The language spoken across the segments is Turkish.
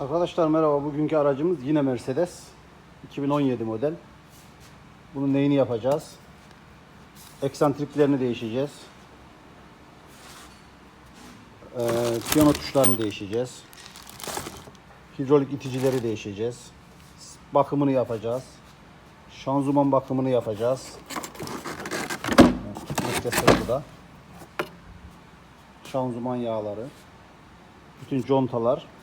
Arkadaşlar merhaba. Bugünkü aracımız yine Mercedes. 2017 model. Bunun neyini yapacağız? Eksantriklerini değişeceğiz. Ee, piyano tuşlarını değişeceğiz. Hidrolik iticileri değişeceğiz. Bakımını yapacağız. Şanzıman bakımını yapacağız. Metresi burada. Şanzıman yağları. Bütün contalar.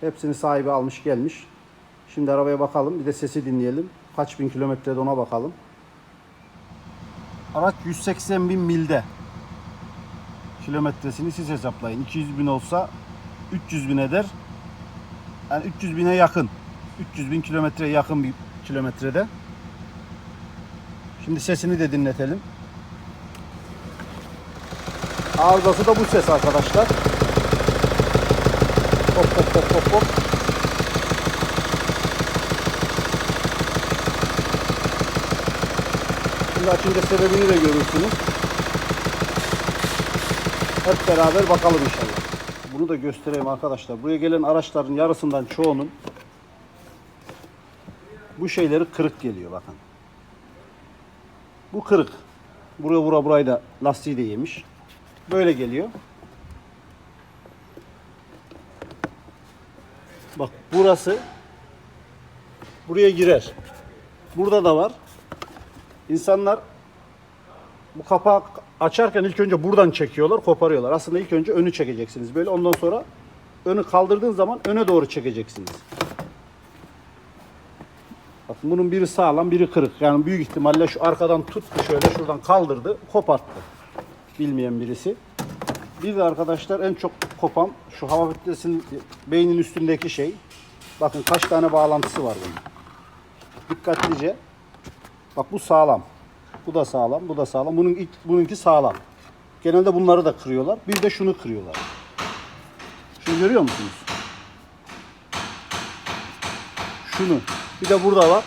Hepsini sahibi almış gelmiş. Şimdi arabaya bakalım. Bir de sesi dinleyelim. Kaç bin kilometrede ona bakalım. Araç 180 bin milde. Kilometresini siz hesaplayın. 200 bin olsa 300 bin eder. Yani 300 bine yakın. 300 bin kilometreye yakın bir kilometrede. Şimdi sesini de dinletelim. Arızası da bu ses arkadaşlar. Hop hop hop hop hop. Şimdi açınca sebebini de görürsünüz. Hep beraber bakalım inşallah. Bunu da göstereyim arkadaşlar. Buraya gelen araçların yarısından çoğunun bu şeyleri kırık geliyor bakın. Bu kırık. Buraya vura burayı da lastiği de yemiş. Böyle geliyor. Bak burası buraya girer. Burada da var. İnsanlar bu kapağı açarken ilk önce buradan çekiyorlar, koparıyorlar. Aslında ilk önce önü çekeceksiniz. Böyle ondan sonra önü kaldırdığın zaman öne doğru çekeceksiniz. Bakın bunun biri sağlam, biri kırık. Yani büyük ihtimalle şu arkadan tuttu şöyle şuradan kaldırdı, koparttı. Bilmeyen birisi. Bir de arkadaşlar en çok kopan şu hava filtresinin beynin üstündeki şey. Bakın kaç tane bağlantısı var bunun. Dikkatlice. Bak bu sağlam. Bu da sağlam, bu da sağlam. Bunun ilk, bununki sağlam. Genelde bunları da kırıyorlar. Bir de şunu kırıyorlar. Şunu görüyor musunuz? Şunu. Bir de burada var.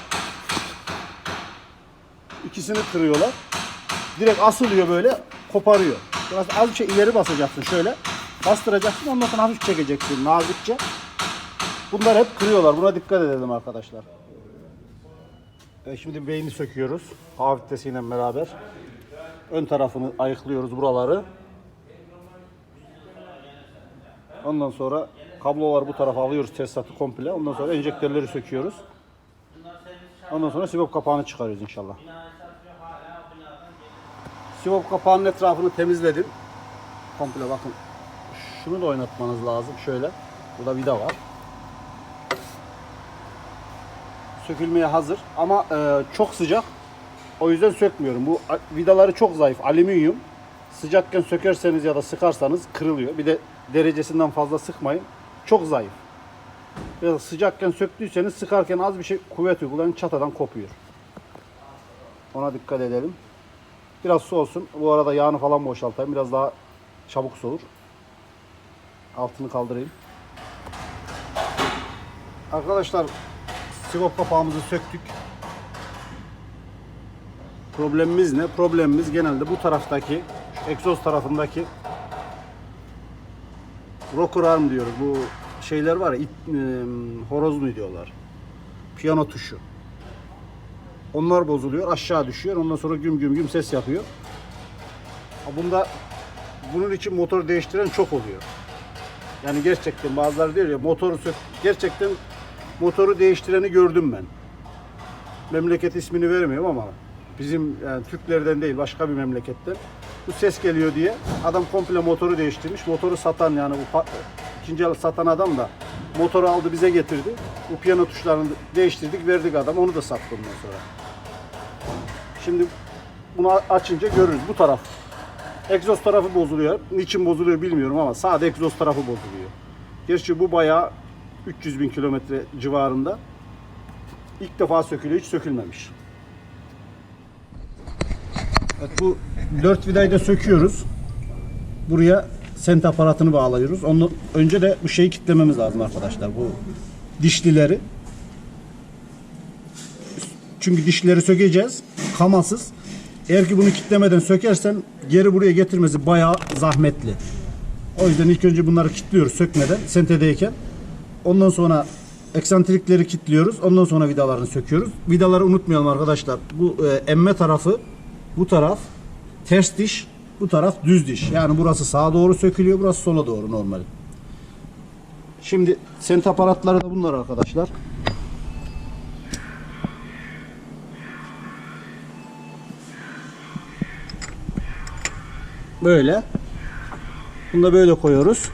İkisini kırıyorlar. Direkt asılıyor böyle, koparıyor. Biraz az bir şey ileri basacaksın şöyle. Bastıracaksın ondan sonra hafif çekeceksin nazikçe. Bunlar hep kırıyorlar. Buna dikkat edelim arkadaşlar. E, şimdi beyni söküyoruz. Hava filtresiyle beraber. Ön tarafını ayıklıyoruz buraları. Ondan sonra kablolar bu tarafa alıyoruz tesisatı komple. Ondan sonra enjektörleri söküyoruz. Ondan sonra sibop kapağını çıkarıyoruz inşallah. Sivop kapağının etrafını temizledim. Komple bakın. Şunu da oynatmanız lazım. Şöyle. Burada vida var. Sökülmeye hazır. Ama e, çok sıcak. O yüzden sökmüyorum. Bu vidaları çok zayıf. Alüminyum. Sıcakken sökerseniz ya da sıkarsanız kırılıyor. Bir de derecesinden fazla sıkmayın. Çok zayıf. Ya da sıcakken söktüyseniz sıkarken az bir şey kuvvet uygulayın çatadan kopuyor. Ona dikkat edelim. Biraz su olsun. Bu arada yağını falan boşaltayım. Biraz daha çabuk soğur. Altını kaldırayım. Arkadaşlar sigop kapağımızı söktük. Problemimiz ne? Problemimiz genelde bu taraftaki egzoz tarafındaki rocker arm diyoruz. Bu şeyler var ya it, e, horoz mu diyorlar. Piyano tuşu. Onlar bozuluyor, aşağı düşüyor. Ondan sonra güm güm güm ses yapıyor. Bunda bunun için motor değiştiren çok oluyor. Yani gerçekten bazıları diyor ya motoru sök. Gerçekten motoru değiştireni gördüm ben. Memleket ismini vermiyorum ama bizim yani Türklerden değil başka bir memleketten. Bu ses geliyor diye adam komple motoru değiştirmiş. Motoru satan yani bu ikinci el satan adam da motoru aldı bize getirdi. Bu piyano tuşlarını değiştirdik verdik adam onu da sattı ondan sonra. Şimdi bunu açınca görürüz bu taraf. Egzoz tarafı bozuluyor. Niçin bozuluyor bilmiyorum ama sağda egzoz tarafı bozuluyor. Gerçi bu bayağı 300 bin kilometre civarında. İlk defa sökülüyor, hiç sökülmemiş. Evet, bu dört vidayı da söküyoruz. Buraya sent aparatını bağlıyoruz. Onu önce de bu şeyi kitlememiz lazım arkadaşlar. Bu dişlileri. Çünkü dişleri sökeceğiz. Kamasız. Eğer ki bunu kitlemeden sökersen geri buraya getirmesi bayağı zahmetli. O yüzden ilk önce bunları kilitliyoruz sökmeden sentedeyken. Ondan sonra eksantrikleri kilitliyoruz. Ondan sonra vidalarını söküyoruz. Vidaları unutmayalım arkadaşlar. Bu e, emme tarafı bu taraf ters diş, bu taraf düz diş. Yani burası sağa doğru sökülüyor, burası sola doğru normal. Şimdi sent aparatları da bunlar arkadaşlar. Böyle. Bunu da böyle koyuyoruz.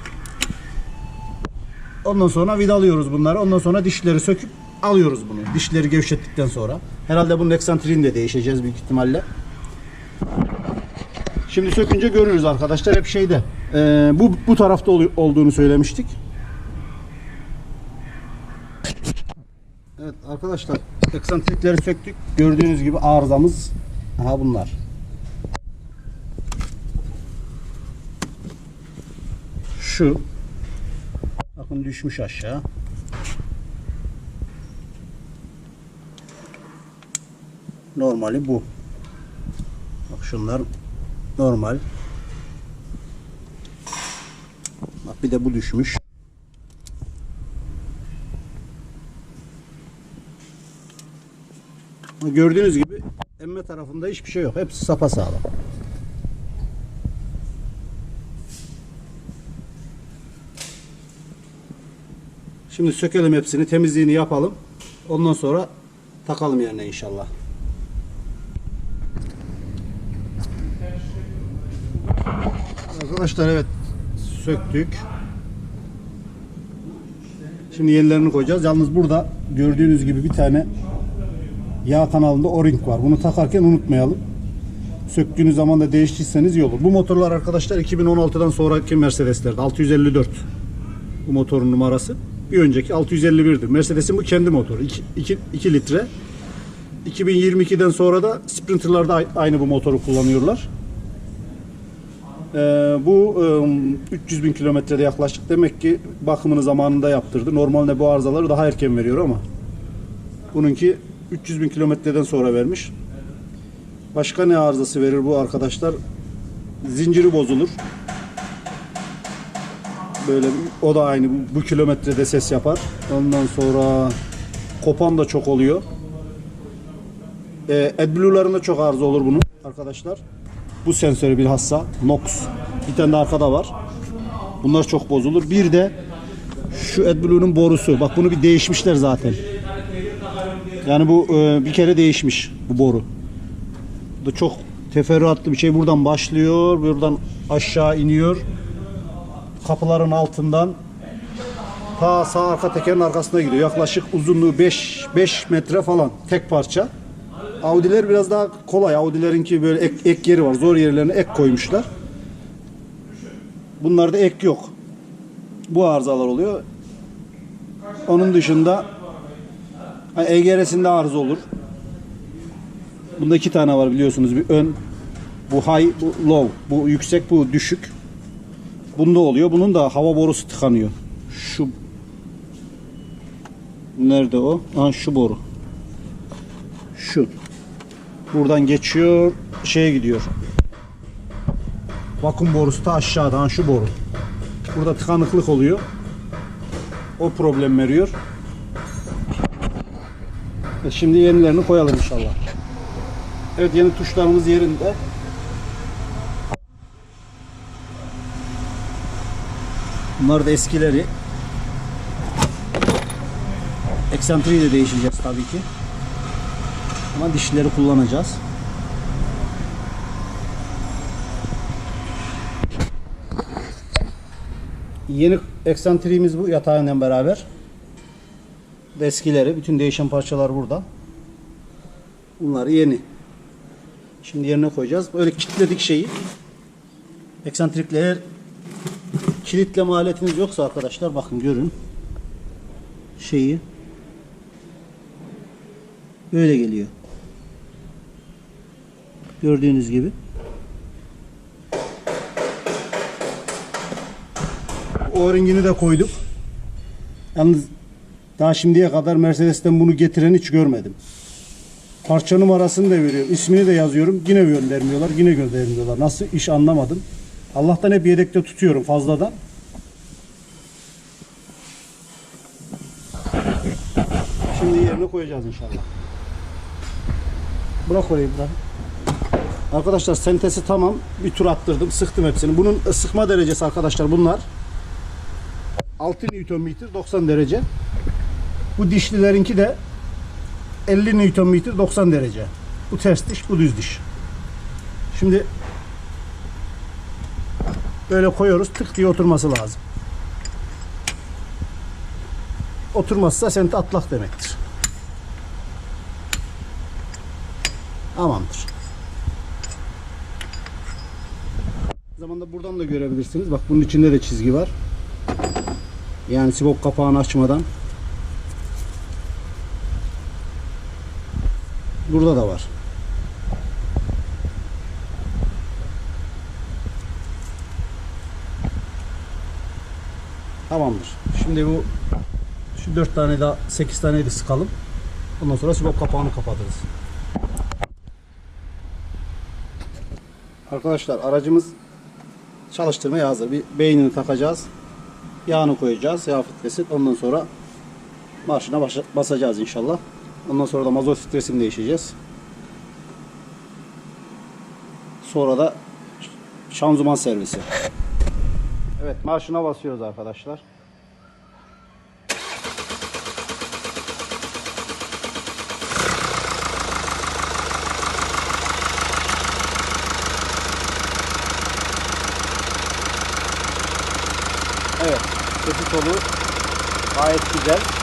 Ondan sonra vidalıyoruz bunları. Ondan sonra dişleri söküp alıyoruz bunu. Dişleri gevşettikten sonra. Herhalde bunun eksantriğini de değişeceğiz büyük ihtimalle. Şimdi sökünce görürüz arkadaşlar. Hep şeyde. Ee, bu bu tarafta ol- olduğunu söylemiştik. Evet arkadaşlar eksantrikleri söktük. Gördüğünüz gibi arızamız aha bunlar. Şu bakın düşmüş aşağı. Normali bu. Bak şunlar normal. Bak bir de bu düşmüş. Gördüğünüz gibi emme tarafında hiçbir şey yok. Hepsi sapasağlam. Şimdi sökelim hepsini, temizliğini yapalım. Ondan sonra takalım yerine inşallah. Arkadaşlar evet söktük. Şimdi yenilerini koyacağız. Yalnız burada gördüğünüz gibi bir tane yağ kanalında o-ring var. Bunu takarken unutmayalım. Söktüğünüz zaman da değiştirseniz iyi olur. Bu motorlar arkadaşlar 2016'dan sonraki Mercedes'lerde 654 bu motorun numarası. Bir önceki 651'dir. Mercedes'in bu kendi motoru. 2, 2, litre. 2022'den sonra da Sprinter'larda aynı bu motoru kullanıyorlar. Ee, bu e, 300 bin kilometrede yaklaşık. Demek ki bakımını zamanında yaptırdı. Normalde bu arızaları daha erken veriyor ama bununki 300 bin kilometreden sonra vermiş. Başka ne arızası verir bu arkadaşlar? Zinciri bozulur. Böyle o da aynı bu, kilometrede ses yapar. Ondan sonra kopan da çok oluyor. Ee, AdBlue'larında çok arıza olur bunun arkadaşlar. Bu sensörü bilhassa Nox. Bir tane de arkada var. Bunlar çok bozulur. Bir de şu AdBlue'nun borusu. Bak bunu bir değişmişler zaten. Yani bu e, bir kere değişmiş bu boru. Bu da çok teferruatlı bir şey. Buradan başlıyor, buradan aşağı iniyor. Kapıların altından ta sağ arka tekerin arkasına gidiyor. Yaklaşık uzunluğu 5 5 metre falan tek parça. Audi'ler biraz daha kolay. Audi'lerinki böyle ek, ek yeri var. Zor yerlerine ek koymuşlar. Bunlarda ek yok. Bu arızalar oluyor. Onun dışında hani EGR'sinde arıza olur. Bunda iki tane var biliyorsunuz. Bir ön bu high, bu low. Bu yüksek, bu düşük. Bunda oluyor. Bunun da hava borusu tıkanıyor. Şu nerede o? Ha şu boru. Şu. Buradan geçiyor, şeye gidiyor. Vakum borusu da aşağıda. Ha şu boru. Burada tıkanıklık oluyor. O problem veriyor. E şimdi yenilerini koyalım inşallah. Evet yeni tuşlarımız yerinde. Bunlar da eskileri. Eksantriği de değişeceğiz tabii ki. Ama dişleri kullanacağız. Yeni eksantriğimiz bu yatağıyla beraber. Eskileri, bütün değişen parçalar burada. Bunlar yeni. Şimdi yerine koyacağız. Böyle kilitledik şeyi. Eksantrikler kilitleme aletiniz yoksa arkadaşlar bakın görün. Şeyi böyle geliyor. Gördüğünüz gibi. O-ringini de koyduk. Yalnız daha şimdiye kadar Mercedes'ten bunu getiren hiç görmedim. Parça numarasını da veriyorum. ismini de yazıyorum. Yine göndermiyorlar. Yine göndermiyorlar. Nasıl iş anlamadım. Allah'tan hep yedekte tutuyorum fazladan. Şimdi yerine koyacağız inşallah. Bırak orayı bırak. Arkadaşlar sentesi tamam. Bir tur attırdım. Sıktım hepsini. Bunun sıkma derecesi arkadaşlar bunlar. 6 Nm 90 derece. Bu dişlilerinki de 50 Nm 90 derece. Bu ters diş, bu düz diş. Şimdi böyle koyuyoruz. Tık diye oturması lazım. Oturmazsa sente atlak demektir. Tamamdır. Zamanda buradan da görebilirsiniz. Bak bunun içinde de çizgi var. Yani sibop kapağını açmadan. Burada da var. Tamamdır. Şimdi bu şu 4 tane daha 8 tane de sıkalım. Ondan sonra sibop kapağını kapatırız. Arkadaşlar aracımız çalıştırmaya hazır. Bir beynini takacağız. Yağını koyacağız. Yağ filtresi. Ondan sonra marşına basacağız inşallah. Ondan sonra da mazot filtresini değişeceğiz. Sonra da şanzıman servisi. Evet marşına basıyoruz arkadaşlar. Sesi solu gayet güzel.